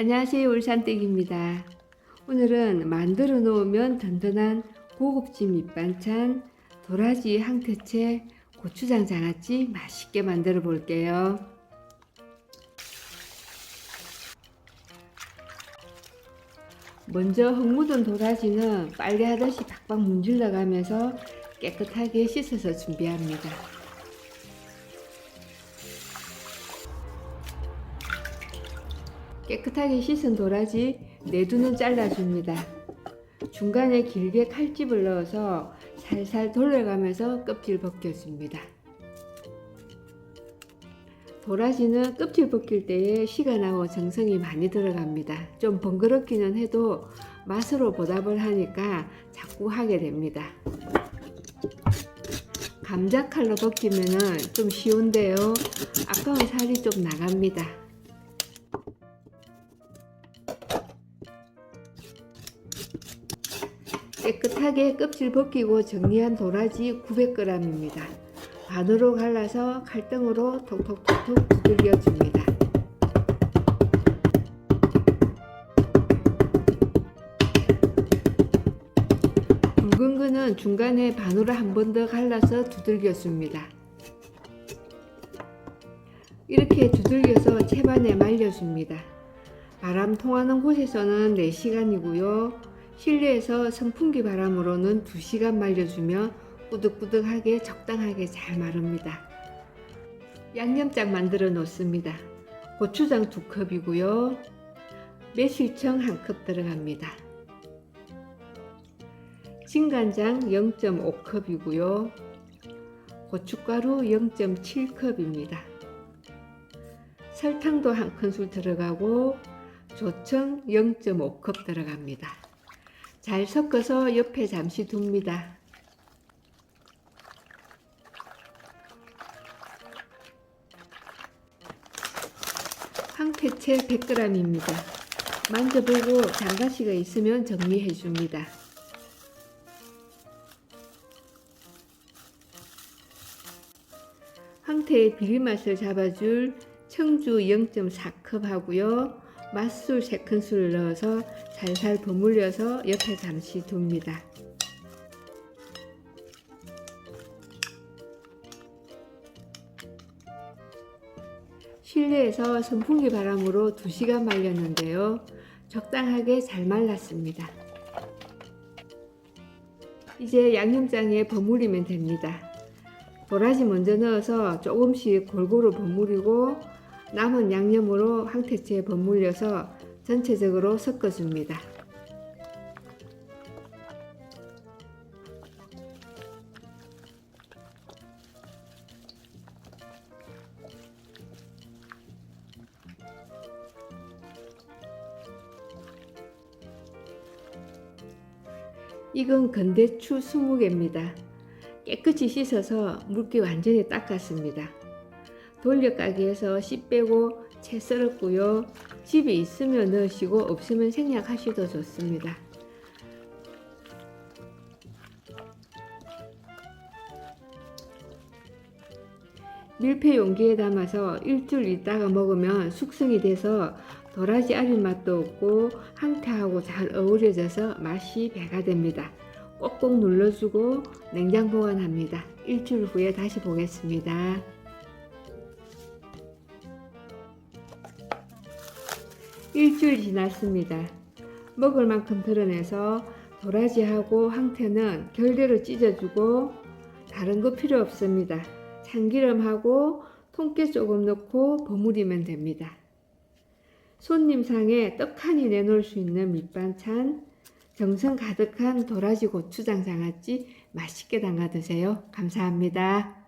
안녕하세요 울산댁입니다. 오늘은 만들어 놓으면 든든한 고급진 밑반찬 도라지 항태채 고추장 장아찌 맛있게 만들어 볼게요. 먼저 흙 묻은 도라지는 빨래하듯이 박박 문질러 가면서 깨끗하게 씻어서 준비합니다. 깨끗하게 씻은 도라지 내두는 잘라줍니다. 중간에 길게 칼집을 넣어서 살살 돌려가면서 껍질 벗겨줍니다. 도라지는 껍질 벗길 때에 시간하고 정성이 많이 들어갑니다. 좀 번거롭기는 해도 맛으로 보답을 하니까 자꾸 하게 됩니다. 감자 칼로 벗기면은 좀 쉬운데요. 아까운 살이 좀 나갑니다. 깨끗하게 껍질 벗기고 정리한 도라지 900g입니다. 반으로 갈라서 칼등으로 톡톡톡톡 두들겨 줍니다. 굵은 거는 중간에 반으로 한 번 더 갈라서 두들겨 줍니다. 이렇게 두들겨서 채반에 말려줍니다. 바람 통하는 곳에서는 4시간이고요. 실내에서 선풍기 바람으로는 2시간 말려주면 꾸덕꾸덕하게 적당하게 잘 마릅니다. 양념장 만들어 놓습니다. 고추장 2컵이고요. 매실청 1컵 들어갑니다. 진간장 0.5컵이고요. 고춧가루 0.7컵입니다. 설탕도 한 큰술 들어가고 조청 0.5컵 들어갑니다. 잘 섞어서 옆에 잠시 둡니다. 황태채 100g입니다. 만져보고 장가시가 있으면 정리해 줍니다. 황태의 비린맛을 잡아줄 청주 0.4컵 하고요. 맛술 3큰술을 넣어서 살살 버무려서 옆에 잠시 둡니다. 실내에서 선풍기 바람으로 2시간 말렸는데요. 적당하게 잘 말랐습니다. 이제 양념장에 버무리면 됩니다. 도라지 먼저 넣어서 조금씩 골고루 버무리고 남은 양념으로 황태채에 버무려서 전체적으로 섞어줍니다. 이건 건대추 20개입니다. 깨끗이 씻어서 물기 완전히 닦았습니다. 돌려가기에서 씨 빼고 채 썰었고요. 집에 있으면 넣으시고 없으면 생략하셔도 좋습니다. 밀폐 용기에 담아서 일주일 있다가 먹으면 숙성이 돼서 도라지 아린 맛도 없고 항태하고 잘 어우러져서 맛이 배가 됩니다. 꼭꼭 눌러주고 냉장 보관합니다. 일주일 후에 다시 보겠습니다. 일주일 지났습니다. 먹을 만큼 드러내서 도라지하고 황태는 결대로 찢어주고 다른 거 필요 없습니다. 참기름하고 통깨 조금 넣고 버무리면 됩니다. 손님상에 떡하니 내놓을 수 있는 밑반찬, 정성 가득한 도라지 고추장 장아찌 맛있게 담가 드세요. 감사합니다.